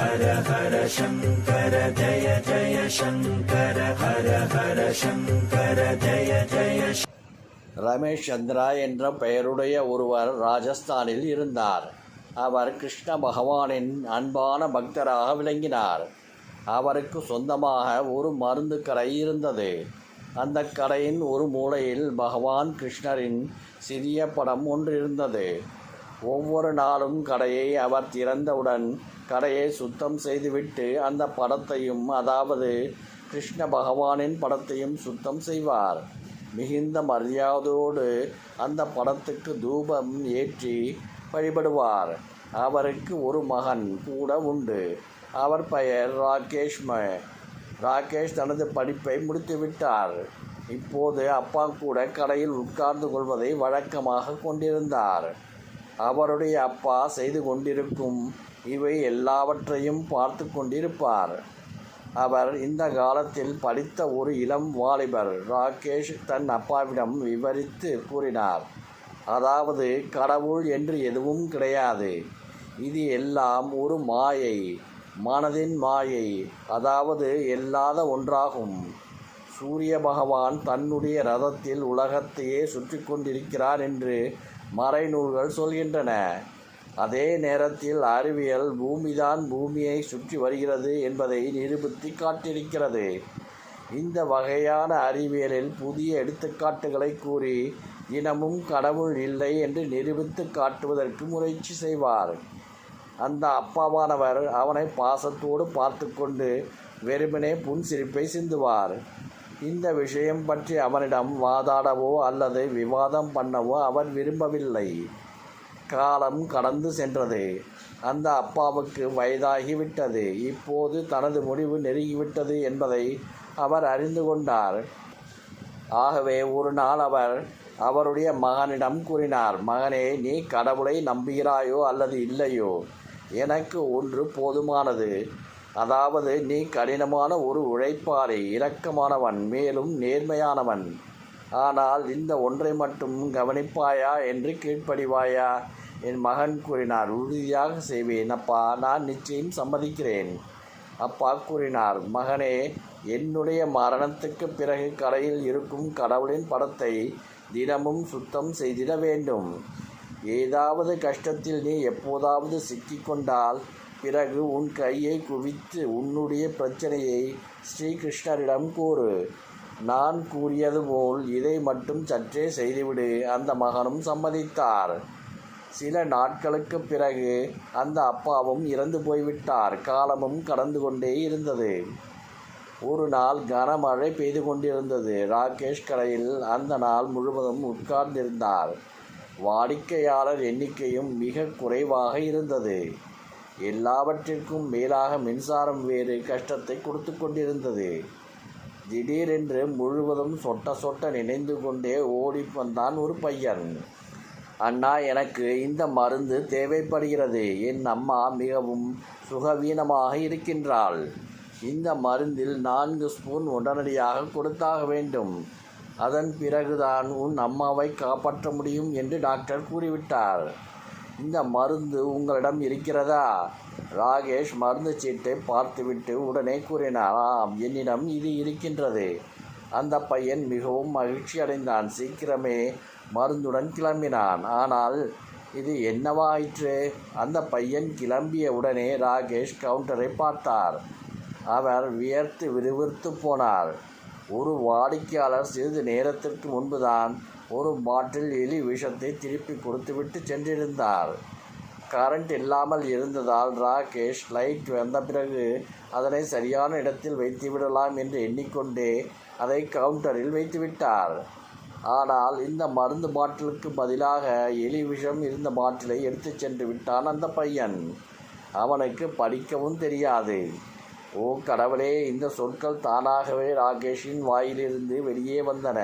ஹர ஹர சங்கர ஜய ஜய சங்கர ஹர ஹர சங்கர ஜய ஜய ரமேஷ் சந்திரா என்ற பெயருடைய ஒருவர் ராஜஸ்தானில் இருந்தார். அவர் கிருஷ்ண பகவானின் அன்பான பக்தராக விளங்கினார். அவருக்கு சொந்தமாக ஒரு மருந்து கடை இருந்தது. அந்த கடையின் ஒரு மூலையில் பகவான் கிருஷ்ணரின் சிறிய படம் ஒன்று இருந்தது. ஒவ்வொரு நாளும் கடையை அவர் திறந்தவுடன் கடையை சுத்தம் செய்துவிட்டு அந்த படத்தையும் அதாவது கிருஷ்ண பகவானின் படத்தையும் சுத்தம் செய்வார். மிகுந்த மரியாதையோடு அந்த படத்துக்கு தூபம் ஏற்றி வழிபடுவார். அவருக்கு ஒரு மகன் கூட உண்டு. அவர் பெயர் ராகேஷ் ம. ராகேஷ் தனது படிப்பை முடித்துவிட்டார். இப்போது அப்பா கூட கடையில் உட்கார்ந்து கொள்வதை வழக்கமாக கொண்டிருந்தார். அவருடைய அப்பா செய்து கொண்டிருக்கும் இவை எல்லாவற்றையும் பார்த்து கொண்டிருப்பார். அவர் இந்த காலத்தில் படித்த ஒரு இளம் வாலிபர் ராகேஷ் தன் அப்பாவிடம் விவரித்து கூறினார் அதாவது கடவுள் என்று எதுவும் கிடையாது. இது எல்லாம் ஒரு மாயை மனதின் மாயை அதாவது எல்லாத ஒன்றாகும். சூரிய பகவான் தன்னுடைய ரதத்தில் உலகத்தையே சுற்றி கொண்டிருக்கிறார் என்று மறைநூல்கள் சொல்கின்றன. அதே நேரத்தில் அறிவியல் பூமிதான் பூமியை சுற்றி வருகிறது என்பதை நிரூபித்து காட்டியிருக்கிறது. இந்த வகையான அறிவியலில் புதிய எடுத்துக்காட்டுகளை கூறி தினமும் கடவுள் இல்லை என்று நிரூபித்து காட்டுவதற்கு முயற்சி செய்வார். அந்த அப்பாவானவர் அவனை பாசத்தோடு பார்த்து கொண்டு வெறுமனே புன்சிரிப்பை சிந்துவார். இந்த விஷயம் பற்றி அவனிடம் வாதாடவோ அல்லது விவாதம் பண்ணவோ அவர் விரும்பவில்லை. காலம் கடந்து சென்றது. அந்த அப்பாவுக்கு வயதாகிவிட்டது. இப்போது தனது முடிவு நெருங்கிவிட்டது என்பதை அவர் அறிந்து கொண்டார். ஆகவே ஒரு நாள் அவர் அவருடைய மகனிடம் கூறினார் மகனே நீ கடவுளை நம்புகிறாயோ அல்லது இல்லையோ? எனக்கு ஒன்று போதுமானது. அதாவது நீ கடினமான ஒரு உழைப்பாளி இரக்கமானவன் மேலும் நேர்மையானவன். ஆனால் இந்த ஒன்றை மட்டும் கவனிப்பாயா என்று கீழ்ப்படிவாயா? என் மகன் கூறினார் உறுதியாக செய்வேன். அப்பா நான் நிச்சயம் சம்மதிக்கிறேன். அப்பா கூறினார் மகனே என்னுடைய மரணத்துக்கு பிறகு கடையில் இருக்கும் கடவுளின் படத்தை தினமும் சுத்தம் செய்திட வேண்டும். ஏதாவது கஷ்டத்தில் நீ எப்போதாவது சிக்கிக்கொண்டால் பிறகு உன் கையை குவித்து உன்னுடைய பிரச்சனையை ஸ்ரீகிருஷ்ணரிடம் கூறு. நான் கூறியது போல் இதை மட்டும் சற்றே செய்துவிடு அந்த மகனும் சம்மதித்தார். சில நாட்களுக்கு பிறகு அந்த அப்பாவும் இறந்து போய்விட்டார் காலமும் கடந்து கொண்டே இருந்தது. ஒரு நாள் கனமழை பெய்து கொண்டிருந்தது. ராகேஷ் கடையில் அந்த நாள் முழுவதும் உட்கார்ந்திருந்தார். வாடிக்கையாளர் எண்ணிக்கையும் மிக குறைவாக இருந்தது. எல்லாவற்றிற்கும் மேலாக மின்சாரம் வேறு கஷ்டத்தை கொடுத்து கொண்டிருந்தது. திடீரென்று முழுவதும் சொட்ட சொட்ட நினைந்து கொண்டே ஓடி வந்தான் ஒரு பையன். அண்ணா எனக்கு இந்த மருந்து தேவைப்படுகிறது. என் அம்மா மிகவும் சுகவீனமாக இருக்கின்றாள். இந்த மருந்தில் நான்கு ஸ்பூன் உடனடியாக கொடுத்தாக வேண்டும். அதன் பிறகுதான் உன் அம்மாவை காப்பாற்ற முடியும் என்று டாக்டர் கூறிவிட்டார். இந்த மருந்து உங்களிடம் இருக்கிறதா? ராகேஷ் மருந்து சீட்டை பார்த்துவிட்டு உடனே கூறினார் ஆம் என்னிடம் இது இருக்கின்றது. அந்த பையன் மிகவும் மகிழ்ச்சி அடைந்தான். சீக்கிரமே மருந்துடன் கிளம்பினான். ஆனால் இது என்னவாயிற்று அந்த பையன் கிளம்பிய உடனே ராகேஷ் கவுண்டரை பார்த்தார். அவர் வியர்த்து விறுவிறுத்து போனார். ஒரு வாடிக்கையாளர் சிறிது நேரத்திற்கு முன்புதான் ஒரு பாட்டில் எலி விஷத்தை திருப்பி கொடுத்துவிட்டு சென்றிருந்தார் கரண்ட் இல்லாமல் இருந்ததால் ராகேஷ் லைட் வந்த பிறகு அதனை சரியான இடத்தில் வைத்து விடலாம் என்று எண்ணிக்கொண்டே அதை கவுண்டரில் வைத்துவிட்டார் ஆனால் இந்த மருந்து பாட்டிலுக்கு பதிலாக எலி விஷம் இருந்த பாட்டிலை எடுத்துச் சென்று விட்டான் அந்த பையன். அவனுக்கு படிக்கவும் தெரியாது. ஓ கடவுளே இந்த சொற்கள் தானாகவே ராகேஷின் வாயிலிருந்து வெளியே வந்தன.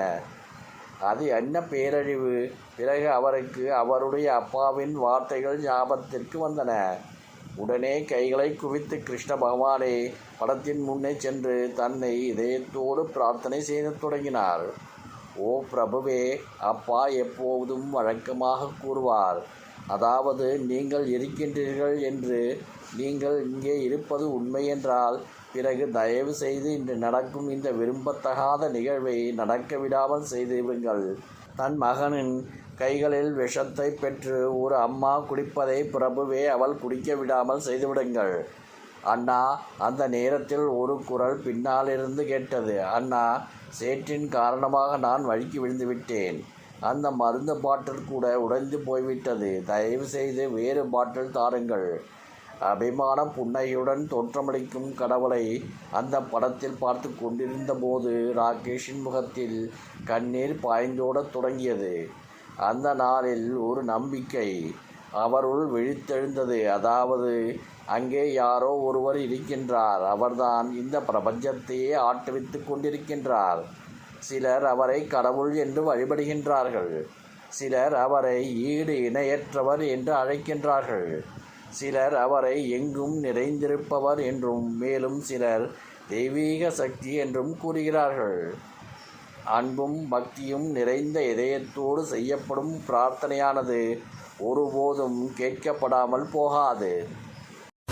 அது என்ன பேரழிவு? பிறகு அவருக்கு அவருடைய அப்பாவின் வார்த்தைகள் ஞாபகத்திற்கு வந்தன. உடனே கைகளை குவித்து கிருஷ்ண பகவானே படத்தின் முன்னே சென்று தன்னை இதயத்தோடு பிரார்த்தனை செய்யத் தொடங்கினார். ஓ பிரபுவே அப்பா எப்போதும் வழக்கமாக கூறுவார். அதாவது நீங்கள் இருக்கின்றீர்கள் என்று நீங்கள் இங்கே இருப்பது உண்மையென்றால் பிறகு தயவு செய்து இன்று நடக்கும் இந்த விரும்பத்தகாத நிகழ்வை நடக்க விடாமல் செய்துவிடுங்கள். தன் மகனின் கைகளில் விஷத்தை பெற்று ஒரு அம்மா குடிப்பதை பிரபுவே அவள் குடிக்க விடாமல் செய்துவிடுங்கள். அண்ணா அந்த நேரத்தில் ஒரு குரல் பின்னாலிருந்து கேட்டது. அண்ணா சேற்றின் காரணமாக நான் வழுக்கி விழுந்து விட்டேன். அந்த மருந்து பாட்டில் கூட உடைந்து போய்விட்டது. தயவு செய்து வேறு பாட்டில் தாருங்கள். அபிமான புன்னையுடன் தோற்றமளிக்கும் கடவுளை அந்த படத்தில் பார்த்து கொண்டிருந்த போது ராகேஷின் முகத்தில் கண்ணீர் பாய்ந்தோடத் தொடங்கியது. அந்த நாளில் ஒரு நம்பிக்கை. அவருள் விழித்தெழுந்தது. அதாவது அங்கே யாரோ ஒருவர் இருக்கின்றார். அவர்தான் இந்த பிரபஞ்சத்தையே ஆட்டுவித்து கொண்டிருக்கின்றார். சிலர் அவரை கடவுள் என்று வழிபடுகின்றார்கள். சிலர் அவரை ஈடு இணையற்றவர் என்று அழைக்கின்றார்கள். சிலர் அவரை எங்கும் நிறைந்திருப்பவர் என்றும் மேலும் சிலர் தெய்வீக சக்தி என்றும் கூறுகிறார்கள். அன்பும் பக்தியும் நிறைந்த இதயத்தோடு செய்யப்படும் பிரார்த்தனையானது ஒருபோதும் கேட்கப்படாமல் போகாது.